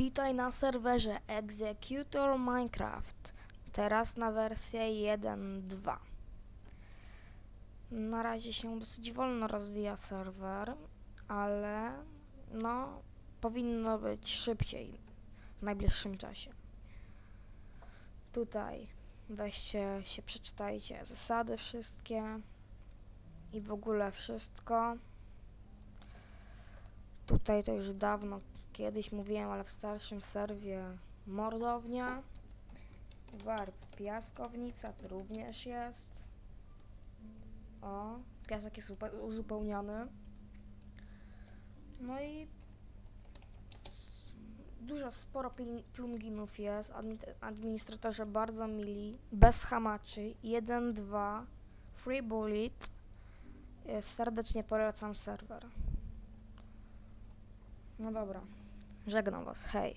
Witaj na serwerze Executor Minecraft. Teraz na wersję 1.2. Na razie się dosyć wolno rozwija serwer, ale no powinno być szybciej w najbliższym czasie. Tutaj weźcie się, przeczytajcie zasady wszystkie i w ogóle wszystko. Tutaj to już dawno kiedyś mówiłem, ale w starszym serwie mordownia. Warp piaskownica to również jest. O, piasek jest upe- uzupełniony. No i dużo, sporo pluginów jest. Admi- administratorzy bardzo mili, bez hamaczy. 1, 2, free bullet. Serdecznie polecam serwer. No dobra. Żegnam was. Hej.